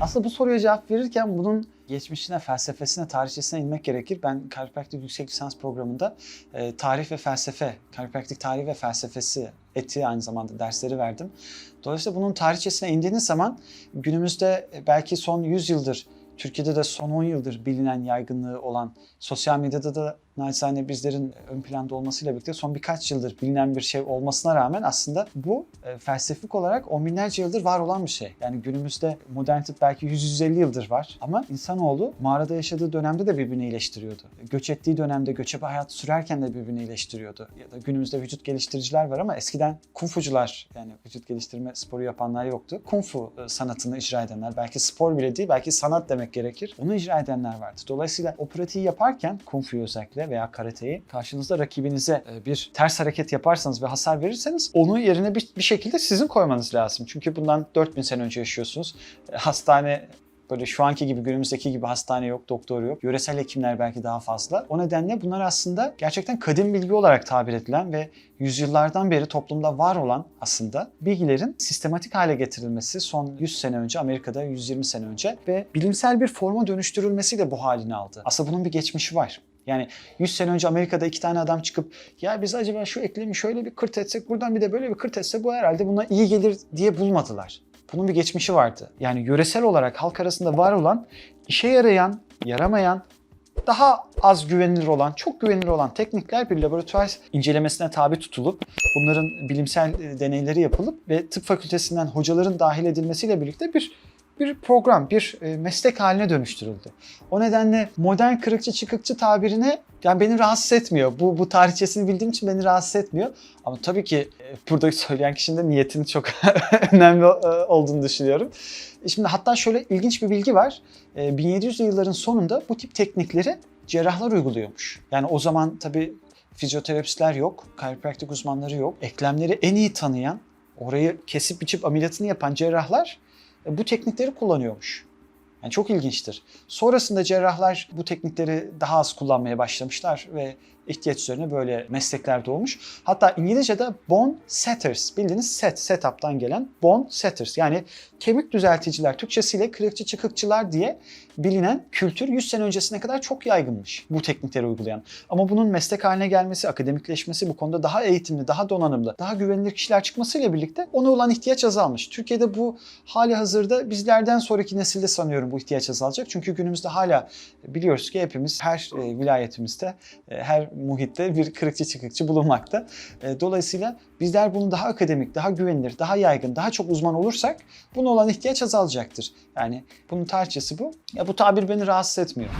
Aslında bu soruya cevap verirken bunun geçmişine, felsefesine, tarihçesine inmek gerekir. Ben Chiropractic Yüksek Lisans programında e, tarih ve felsefe, Chiropractic tarih ve felsefesi etiği aynı zamanda dersleri verdim. Dolayısıyla bunun tarihçesine indiğiniz zaman günümüzde belki son 100 yıldır Türkiye'de de son 10 yıldır bilinen yaygınlığı olan sosyal medyada da naçizane bizlerin ön planda olmasıyla birlikte son birkaç yıldır bilinen bir şey olmasına rağmen aslında bu e, felsefik olarak on binlerce yıldır var olan bir şey. Yani günümüzde modern tıp belki 100-150 yıldır var ama insanoğlu mağarada yaşadığı dönemde de birbirini iyileştiriyordu. Göç ettiği dönemde göçebe hayat sürerken de birbirini iyileştiriyordu. Ya da günümüzde vücut geliştiriciler var ama eskiden kung fucular yani vücut geliştirme sporu yapanlar yoktu. Kung fu e, sanatını icra edenler belki spor bile değil belki sanat demek gerekir. Onu icra edenler vardı. Dolayısıyla o pratiği yaparken kung özellikle veya karateyi karşınızda rakibinize e, bir ters hareket yaparsanız ve hasar verirseniz onu yerine bir, bir şekilde sizin koymanız lazım. Çünkü bundan 4000 sene önce yaşıyorsunuz. E, Hastane Böyle şu anki gibi günümüzdeki gibi hastane yok, doktor yok. Yöresel hekimler belki daha fazla. O nedenle bunlar aslında gerçekten kadim bilgi olarak tabir edilen ve yüzyıllardan beri toplumda var olan aslında bilgilerin sistematik hale getirilmesi son 100 sene önce Amerika'da 120 sene önce ve bilimsel bir forma dönüştürülmesiyle bu halini aldı. Aslında bunun bir geçmişi var. Yani 100 sene önce Amerika'da iki tane adam çıkıp ya biz acaba şu eklemi şöyle bir kırt etsek buradan bir de böyle bir kırt etse bu herhalde buna iyi gelir diye bulmadılar. Bunun bir geçmişi vardı. Yani yöresel olarak halk arasında var olan, işe yarayan, yaramayan, daha az güvenilir olan, çok güvenilir olan teknikler bir laboratuvar incelemesine tabi tutulup bunların bilimsel e, deneyleri yapılıp ve tıp fakültesinden hocaların dahil edilmesiyle birlikte bir bir program, bir e, meslek haline dönüştürüldü. O nedenle modern kırıkçı çıkıkçı tabirine yani beni rahatsız etmiyor. Bu, bu tarihçesini bildiğim için beni rahatsız etmiyor. Ama tabii ki e, burada söyleyen kişinin de niyetinin çok önemli e, olduğunu düşünüyorum. Şimdi hatta şöyle ilginç bir bilgi var. E, 1700'lü yılların sonunda bu tip teknikleri cerrahlar uyguluyormuş. Yani o zaman tabii fizyoterapistler yok, chiropractic uzmanları yok. Eklemleri en iyi tanıyan, orayı kesip biçip ameliyatını yapan cerrahlar bu teknikleri kullanıyormuş. Yani çok ilginçtir. Sonrasında cerrahlar bu teknikleri daha az kullanmaya başlamışlar ve ihtiyaç üzerine böyle meslekler doğmuş. Hatta İngilizce'de bone setters, bildiğiniz set, setup'tan gelen bone setters. Yani kemik düzelticiler, Türkçesiyle kırıkçı çıkıkçılar diye bilinen kültür 100 sene öncesine kadar çok yaygınmış bu teknikleri uygulayan. Ama bunun meslek haline gelmesi, akademikleşmesi, bu konuda daha eğitimli, daha donanımlı, daha güvenilir kişiler çıkmasıyla birlikte ona olan ihtiyaç azalmış. Türkiye'de bu hali hazırda bizlerden sonraki nesilde sanıyorum bu ihtiyaç azalacak. Çünkü günümüzde hala biliyoruz ki hepimiz her e, vilayetimizde, e, her muhitte bir kırıkçı çıkıkçı bulunmakta. E, dolayısıyla bizler bunu daha akademik, daha güvenilir, daha yaygın, daha çok uzman olursak buna olan ihtiyaç azalacaktır. Yani bunun tarihçesi bu. Ya bu tabir beni rahatsız etmiyor.